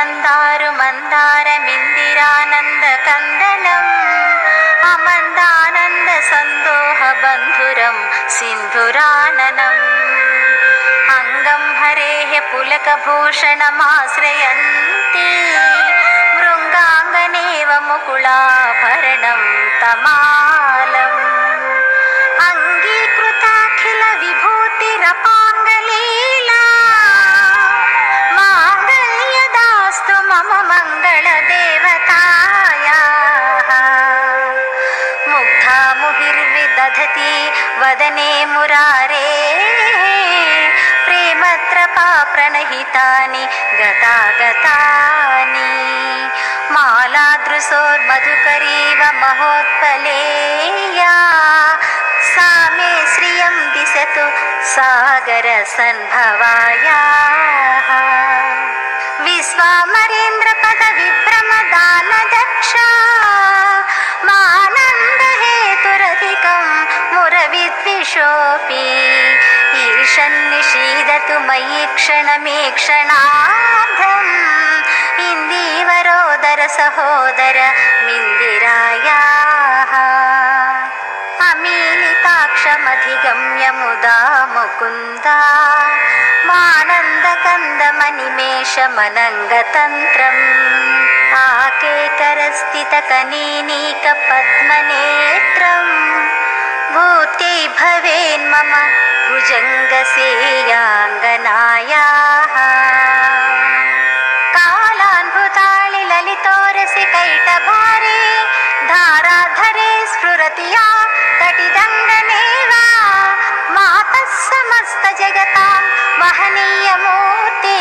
பிறந்தாரு மந்தார மிந்திரானந்த கந்தளம் அமர்ந்தானந்த சந்தோக பந்துரம் சிந்துரானனம். அங்கம் ஹரேஹ புலகபூஷணமாசிரயந்தி மருங்காங்கநேவ முகுலாபரணம் தமா दधति वदने मुरारे। प्रेमत्रपा प्रणहितानि गतागतानि। मालादृशोर्मधुकरीव महोत्पलेया। सा मे श्रियं दिशतु सागरसन्भवाया विश्वामरेन्द्र पुरुषोऽपि ईर्षन्निषीदतु मयि क्षणमे क्षणार्धम् इन्दीवरोदर सहोदर मिन्दिरायाः अमीलिताक्षमधिगम्य मुदा मुकुन्दा मानन्दकन्दमनिमेषमनङ्गतन्त्रम् आकेकरस्थितकनीनीकपद्मनेत्रम् भूत्यै भवेन्मम भुजङ्गसेयाङ्गनायाः। कालान्भुतालि ललितोरसि कैटभारे धाराधरे स्फुरति या तटिदङ्गने वा मातः समस्तजगतां महनीयमूर्ते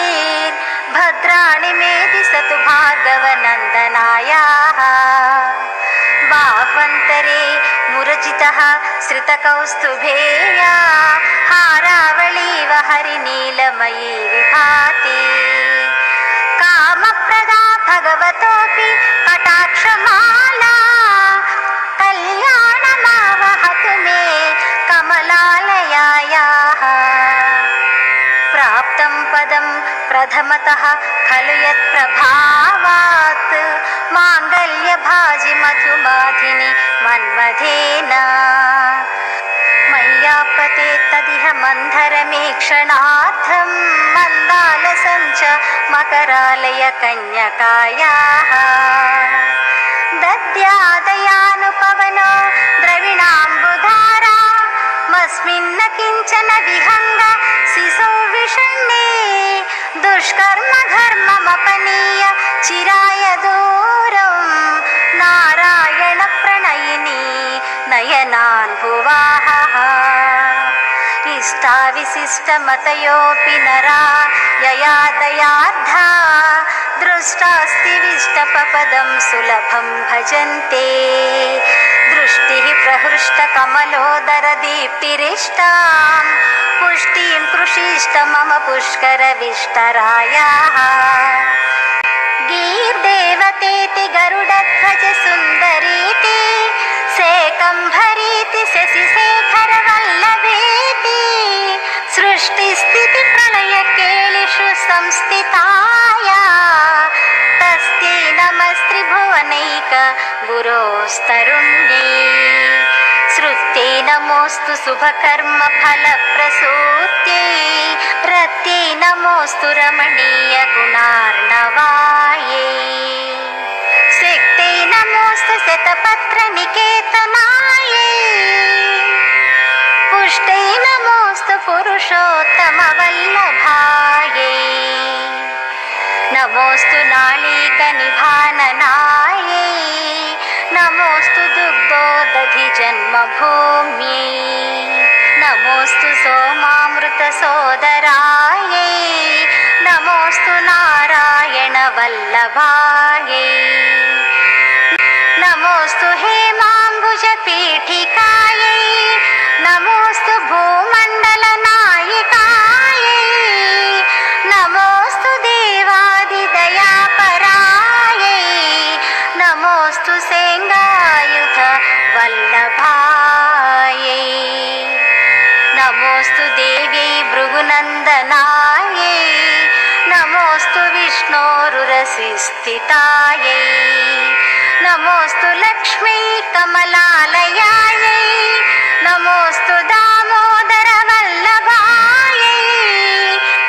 भद्राणि मेदिसतु भार्गवनन्दनायाः। विरचितः श्रितकौस्तुभेया हारावळीव हरिनीलमयी विभाति कामप्रदा भगवतोऽपि कटाक्षमाला कल्याणमावहतु मे कमलालयायाः प्राप्तं पदं प्रथमतः खलु यत्प्रभावात् माङ्गल्यभाजि मधुमाधिनि मन्व मकरालय कन्यकायाः दद्यादयानुपवनो द्रविणाम्बुधारा मस्मिन्न किञ्चन विहङ्ग शिशो विषण्णे दुष्कर्म घर्ममपनीय चिराय दूरं नारायण प्रणयिनी नयनान् भुवाहः इष्टाविशिष्टमतयोऽपि नरा यया दयार्धा दृष्टास्ति विष्टपपदं सुलभं भजन्ते दृष्टिः प्रहृष्टकमलोदरदीप्तिरिष्टां पुष्टिं कृषिष्ट मम पुष्करविष्टरायाः गुरोस्तरुण्ये श्रुत्यै नमोऽस्तु शुभकर्मफलप्रसूत्यै रत्यै नमोऽस्तु रमणीयगुणार्णवायै స్థితాయై. నమోస్తు లక్ష్మీ కమలాలయాయై. నమోస్తు దామోదర వల్లభాయై.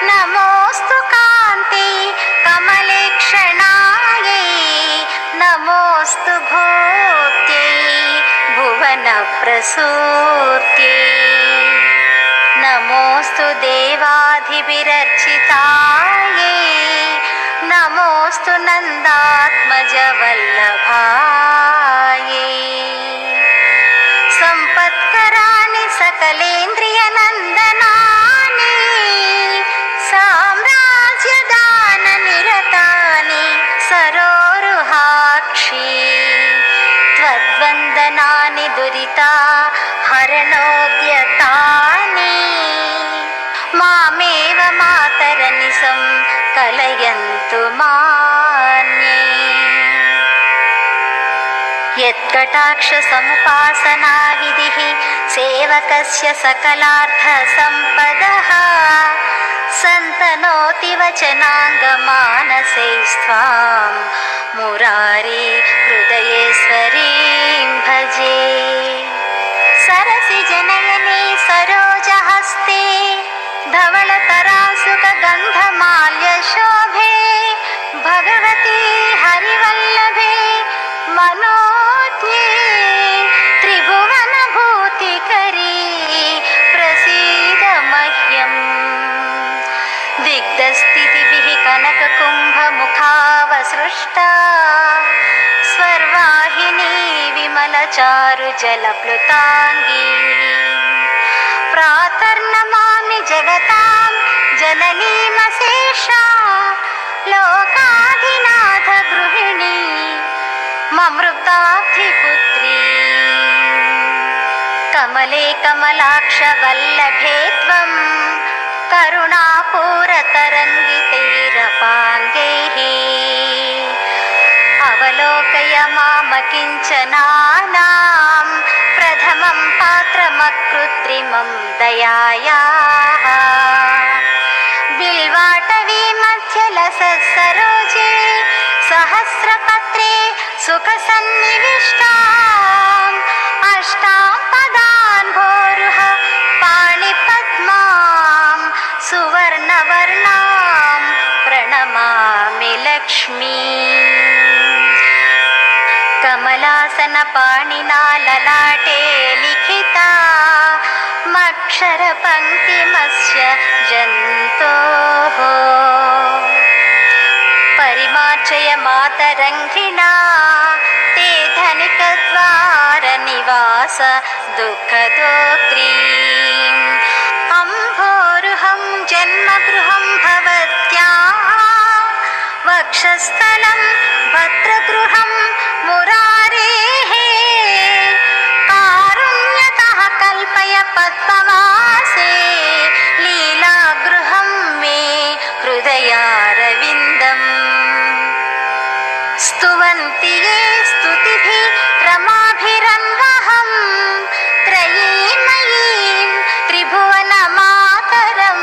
నమోస్తు కాంతి కమలేక్షణాయై. నమోస్తు భూత్యై భువన ప్రసూత్యై నమోస్తు దేవాధివిరర్చితా नमोऽस्तु नन्दात्मजवल्लभायै। यत्कटाक्षसमुपासनाविधिः सेवकस्य सकलार्थसम्पदः सन्तनोति वचनाङ्गमानसैस्त्वां मुरारे हृदयेश्वरीं भजे विमलचारुजलप्लुताङ्गी प्रातर्नमामि जगतां जननीमशेषा लोकाधिनाथ गृहिणी ममृताब्धिपुत्री कमले कमलाक्षवल्लभे त्वं करुणापूरतरङ्गितैरपाङ्गैः अवलोकय मामकिञ्चनानां प्रथमं पात्रमकृत्रिमं दयायाः बिल्वाटवी मध्यलसत्सरोजे सहस्रपत्रे सुखसन्निविष्टाम् कमलासनपाणिना ललाटे लिखिता। मक्षरपङ्क्तिमस्य जन्तोः। परिमार्जय मातरङ्घ्रिणा ते धनिकद्वारनिवास दुःखदोग्रीम् स्तुवन्ति ये स्तुतिभिः रमाभिरन्वहं त्रयीमयीं त्रिभुवनमातरं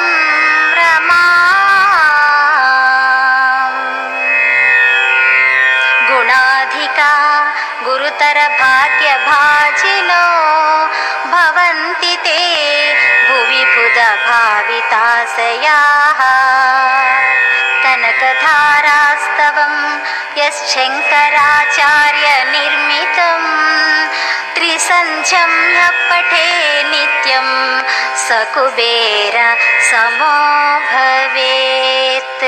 रमा। गुणाधिका गुरुतरभाग्यभाजिनो शङ्कराचार्यनिर्मितं त्रिसन्धम्य पठे नित्यं स कुबेर समो भवेत्।